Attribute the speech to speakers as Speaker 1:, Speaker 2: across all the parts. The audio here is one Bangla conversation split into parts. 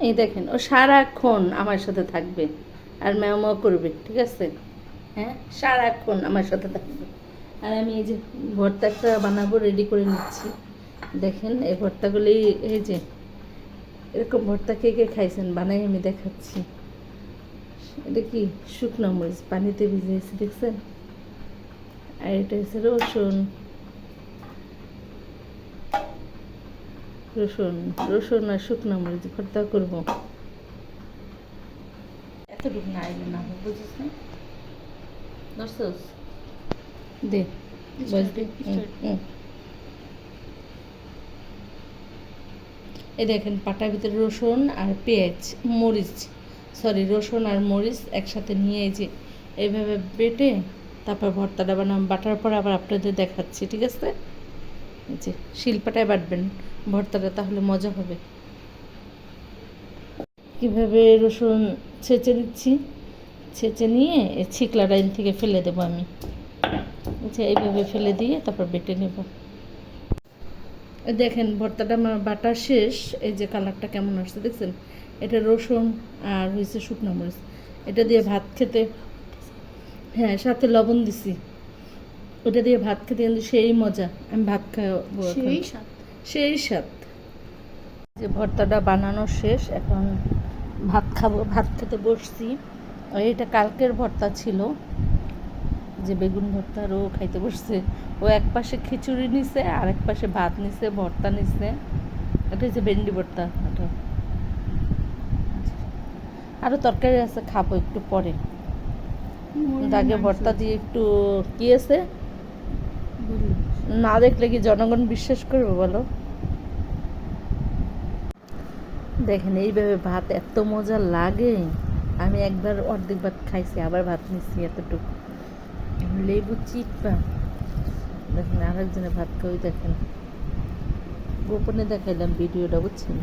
Speaker 1: এই দেখেন, ও সারাক্ষণ আমার সাথে থাকবে। আর ম্যাও করবে, ঠিক আছে? হ্যাঁ? সারাক্ষণ আমার সাথে থাকবে। আর আমি এই যে ভর্তাটা বানাবো রেডি করে নিচ্ছি। দেখেন, এই ভর্তাগুলি, এই যে, এরকম ভর্তা কে কে খাইছেন? বানাই আমি দেখাচ্ছি। এটা কি? শুকনো মরিচ, পানিতে ভিজিয়েছি দেখছেন? আর এটা হচ্ছে রসুন। রসুন রসুন আর শুকনো মরিচ ভর্তা করব। এতটুকু না এলে না বুঝিস না? দর্শস দে। এই দেখেন পাটার ভিতরে রসুন আর পেঁয়াজ মরিচ সরি রসুন আর মরিচ একসাথে নিয়ে এই যে এইভাবে বেটে তারপর ভর্তাটা বানাম বাটার পর আবার আপনাদের দেখাচ্ছি ঠিক আছে? যে শিল্পাটায় বাটবেন ভর্তাটা তাহলে মজা হবে। কীভাবে রসুন ছেঁচে নিচ্ছি? ছেঁচে নিয়ে ছিকলা লাইন থেকে ফেলে দেবো আমি। আচ্ছা এইভাবে ফেলে দিয়ে তারপর বেটে নেব। দেখেন, ভর্তাটা আমার বাটা শেষ। এই যে কালারটা কেমন আসছে দেখছেন? এটা রসুন আর হয়েছে শুকনো মরিচ। এটা দিয়ে ভাত খেতে হ্যাঁ সাথে লবণ দিছি। ওটা দিয়ে ভাত খেতে কিন্তু সেই মজা। আমি ভাত খাব
Speaker 2: সেই স্বাদ।
Speaker 1: সেই স্বাদ। যে ভর্তাটা বানানো শেষ এখন ভাত খাব ভাত খেতে বসছি। এটা কালকের ভর্তা ছিল। যে বেগুন ভর্তা আর ও খাইতে বসছে। ও এক পাশে খিচুড়ি নিছে আর এক পাশে ভাত নিছে ভর্তা নিছে। এটা হচ্ছে ভেন্ডি ভর্তা এটা। আরও তরকারি আছে খাব একটু পরে। আগে ভর্তা দিয়ে একটু কি আছে? না দেখলে কি জনগণ বিশ্বাস করবে বলো? দেখেন, এইভাবে ভাত এত মজা লাগে। আমি একবার অর্ধেক ভাত খাইছি, আবার ভাত নিচ্ছি এতটুকু। লেবু চিপা। দেখেন আরেকজনে ভাত খাওয়াই দেখেন। গোপনে দেখাইলাম ভিডিওটা, বুঝছেন?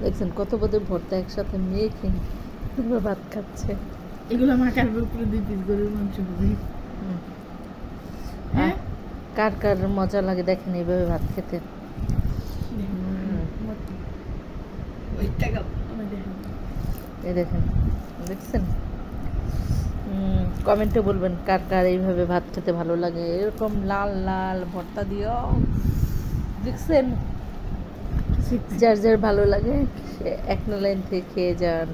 Speaker 1: দেখছেন, কত বোধ ভর্তা একসাথে মেখে তারপর ভাত খাচ্ছে।
Speaker 2: এগুলো আমার উপরে দুই পিস গরুর মাংস হবে হ্যাঁ?
Speaker 1: কার কার মজা লাগে দেখেন এইভাবে ভাত খেতে?
Speaker 2: দেখেন
Speaker 1: এই দেখেন দেখছেন? কমেন্টে বলবেন কার কার এইভাবে ভাত খেতে ভালো লাগে। এরকম লাল লাল ভর্তা দিও দেখছেন? যার যার ভালো লাগে এক লাইন থেকে খেয়ে যান।